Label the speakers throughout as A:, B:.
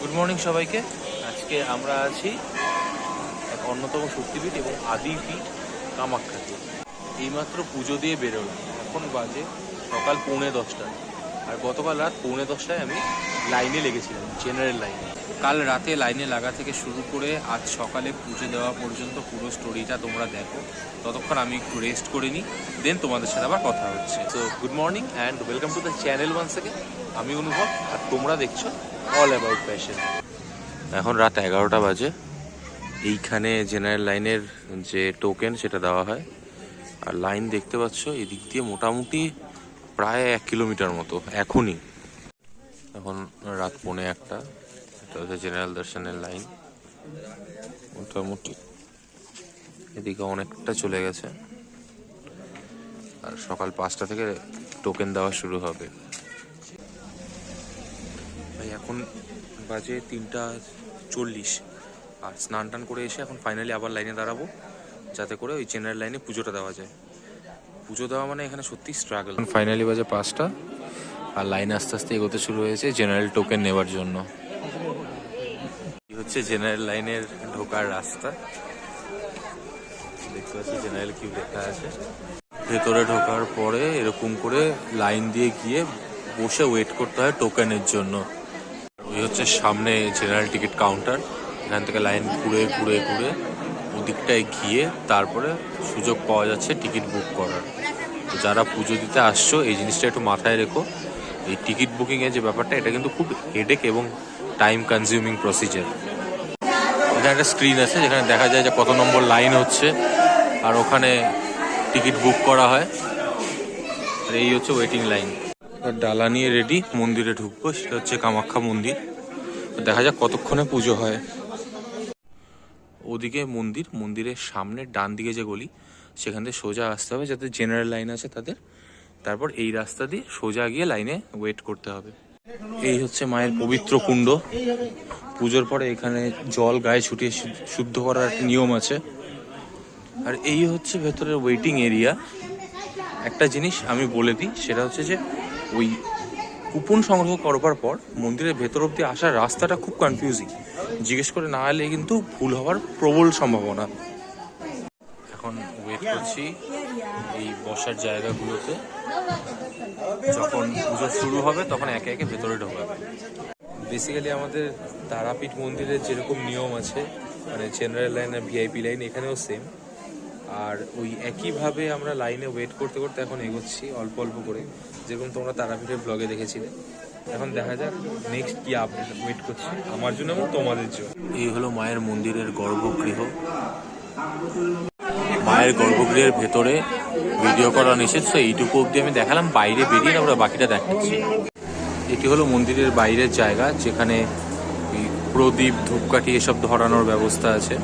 A: Good morning সবাইকে। আজকে আমরা আছি এক অন্যতম শক্তিপীঠ এবং আদিপীঠ কামাখ্যাতে এইমাত্র পুজো দিয়ে বেরোলাম। এখন বাজে সকাল পৌনে দশটা। আর গতকাল রাত পৌনে দশটায় আমি লাইনে লেগেছিলাম জেনারেল লাইনে কাল রাতে লাইনে লাগা থেকে শুরু করে আজ সকালে পুজো দেওয়া পর্যন্ত পুরো স্টোরিটা তোমরা দেখো। ততক্ষণ আমি একটু রেস্ট করে নিই দেন তোমাদের সাথে আবার কথা হচ্ছে। তো good morning and welcome to the channel once থেকে আমি অনুভব, আর তোমরা দেখছ অল অ্যাবাউট প্যাশন এখন রাত এগারোটা বাজে। এইখানে জেনারেল লাইনের যে টোকেন সেটা দেওয়া হয়। আর লাইন দেখতে পাচ্ছ, এদিক দিয়ে মোটামুটি প্রায় এক কিলোমিটার মতো, এখনই। এখন রাত পৌনে একটা, এটা হচ্ছে জেনারেল দর্শনের লাইন মোটামুটি এদিকে অনেকটা চলে গেছে। আর সকাল পাঁচটা থেকে টোকেন দেওয়া শুরু হবে। এখন বাজে তিনটা চল্লিশ। আর স্নান টান করে এসে এখন ফাইনালি আবার লাইনে দাঁড়াবো যাতে করে ওই জেনারেল লাইনে পুজোটা দেওয়া যায়। পুজো দেওয়া মানে এখানে সত্যি স্ট্রাগল ফাইনালি বাজে পাঁচটা আর লাইন আস্তে আস্তে এগোতে শুরু হয়েছে জেনারেল টোকেন নেওয়ার জন্য। হচ্ছে জেনারেল লাইনের ঢোকার রাস্তা। দেখতে পাচ্ছি জেনারেল কিউ লেখা আছে। ভেতরে ঢোকার পরে এরকম করে লাইন দিয়ে গিয়ে বসে ওয়েট করতে হয় টোকেনের জন্য। ওই হচ্ছে সামনে জেনারেল টিকিট কাউন্টার এখান থেকে লাইন ঘুরে ঘুরে ঘুরে ওদিকটায় গিয়ে তারপরে সুযোগ পাওয়া যাচ্ছে টিকিট বুক করার। তো যারা পুজো দিতে আসছো, এই জিনিসটা একটু মাথায় রেখো। এই টিকিট বুকিংয়ের যে ব্যাপারটা, এটা কিন্তু খুব হেডেক এবং টাইম কনজিউমিং প্রসিজার এখানে একটা স্ক্রিন আছে, যেখানে দেখা যায় যে কত নম্বর লাইন হচ্ছে, আর ওখানে টিকিট বুক করা হয়। আর এই হচ্ছে ওয়েটিং লাইন ডালা নিয়ে রেডি মন্দিরে ঢুকবো, সেটা হচ্ছে কামাখ্যা মন্দির। দেখা যাক কতক্ষণে পুজো হয়। ওদিকে মন্দির, মন্দিরের সামনে ডান দিকে যে গলি, সেখান থেকে সোজা আসতে হবে যাতে জেনারেল লাইন আছে তাদের। তারপর এই রাস্তা দিয়ে সোজা গিয়ে লাইনে ওয়েট করতে হবে। এই হচ্ছে মায়ের পবিত্র কুণ্ড। পুজোর পরে এখানে জল গায়ে ছুটিয়ে শুদ্ধ করার নিয়ম আছে। আর এই হচ্ছে ভেতরের ওয়েটিং এরিয়া একটা জিনিস আমি বলে দিই, সেটা হচ্ছে যে ওই কুপন সংগ্রহ করবার পর মন্দিরের ভেতর অব্দি আসার রাস্তাটা খুব কনফিউজিং জিজ্ঞেস করে না এলে কিন্তু ভুল হওয়ার প্রবল সম্ভাবনা। এখন ওয়েট করছি এই বসার জায়গাগুলোতে। যখন পুজো শুরু হবে তখন একে একে ভেতরে ঢোকাবে। বেসিক্যালি আমাদের তারাপীঠ মন্দিরের যেরকম নিয়ম আছে মানে জেনারেল লাইন আর ভিআইপি লাইন এখানেও সেম আর ওই একইভাবে আমরা লাইনে ওয়েট করতে করতে এখন এগোচ্ছি, অল্প অল্প করে। যেরকম তোমরা তারাপীঠের ব্লগে দেখেছিলে। এখন দেখা যাক নেক্সট কি আপডেট ওয়েট করছি আমার জন্য এবং তোমাদের জন্য। এই হলো মায়ের মন্দিরের গর্ভগৃহ। মায়ের গর্ভগৃহের ভেতরে ভিডিও করা নিষেধ। তো এইটুকু অবধি আমি দেখালাম, বাইরে বেরিয়ে আমরা বাকিটা দেখাচ্ছি। এটি হলো মন্দিরের বাইরের জায়গা, যেখানে প্রদীপ, ধূপকাঠি এসব ধরানোর ব্যবস্থা আছে।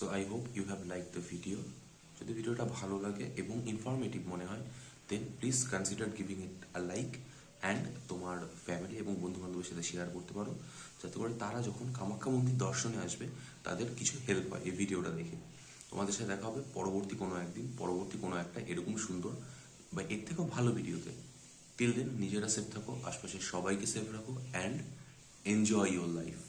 A: So I hope you have like the video যদি ভিডিওটা ভালো লাগে এবং ইনফরমেটিভ মনে হয় then please consider giving it a like and তোমার ফ্যামিলি এবং বন্ধু বান্ধবের সাথে শেয়ার করতে পারো। যাতে করে তারা যখন কামাখ্যা মন্দির দর্শনে আসবে, তাদের কিছু হেল্প হয় এই ভিডিওটা দেখে। তোমাদের সাথে দেখা হবে পরবর্তী কোনো একদিন, পরবর্তী কোনো একটা এরকম সুন্দর বা এর থেকেও ভালো ভিডিওতে টিল দেন নিজেরা সেফ থাকো, আশপাশের সবাইকে সেফ রাখো অ্যান্ড এনজয় ইউর লাইফ